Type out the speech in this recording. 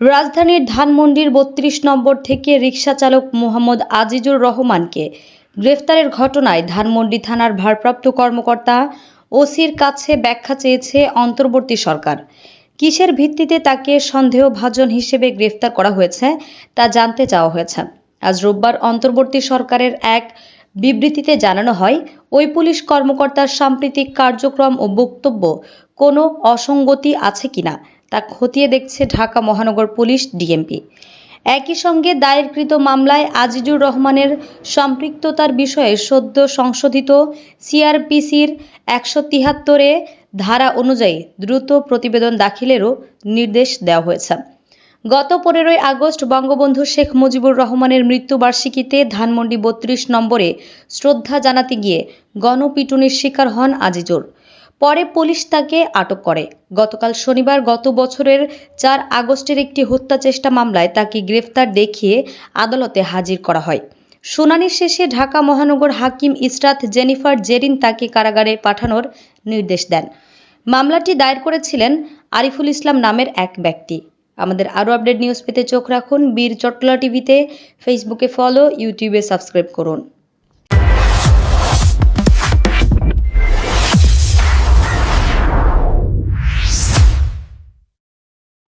রাজধানীর ধানমন্ডির বত্রিশ নম্বর থেকে রিকশা চালক মোহাম্মদ আজিজুর রহমানকে গ্রেফতারের ঘটনায় ধানমন্ডি থানার ভারপ্রাপ্ত কর্মকর্তা ওসির কাছে ব্যাখ্যা চেয়েছে অন্তর্বর্তী সরকার। কিসের ভিত্তিতে তাকে সন্দেহভাজন হিসেবে গ্রেফতার করা হয়েছে তা জানতে চাওয়া হয়েছে। আজ রোববার অন্তর্বর্তী সরকারের এক বিবৃতিতে জানানো হয়, ওই পুলিশ কর্মকর্তার সাম্প্রতিক কার্যক্রম ও বক্তব্য কোনো অসঙ্গতি আছে কিনা তা খতিয়ে দেখছে ঢাকা মহানগর পুলিশ ডিএমপি। একই সঙ্গে দায়েরকৃত মামলায় আজিজুর রহমানের সম্পৃক্ততার বিষয়ে সদ্য সংশোধিত সিআরপিসির একশো তিহাত্তরে ধারা অনুযায়ী দ্রুত প্রতিবেদন দাখিলেরও নির্দেশ দেওয়া হয়েছে। গত পনেরোই আগস্ট বঙ্গবন্ধু শেখ মুজিবুর রহমানের মৃত্যুবার্ষিকীতে ধানমন্ডি বত্রিশ নম্বরে শ্রদ্ধা জানাতে গিয়ে গণপিটুনির শিকার হন আজিজুর। পরে পুলিশ তাকে আটক করে। গতকাল শনিবার গত বছরের চার আগস্টের একটি হত্যা চেষ্টা মামলায় তাকে গ্রেফতার দেখিয়ে আদালতে হাজির করা হয়। শুনানি শেষে ঢাকা মহানগর হাকিম ইসরাত জেনিফার জেরিন তাকে কারাগারে পাঠানোর নির্দেশ দেন। মামলাটি দায়ের করেছিলেন আরিফুল ইসলাম নামের এক ব্যক্তি। আমাদের আরও আপডেট নিউজ পেতে চোখ রাখুন বীর চট্টলা টিভিতে, ফেসবুকে ফলো, ইউটিউবে সাবস্ক্রাইব করুন।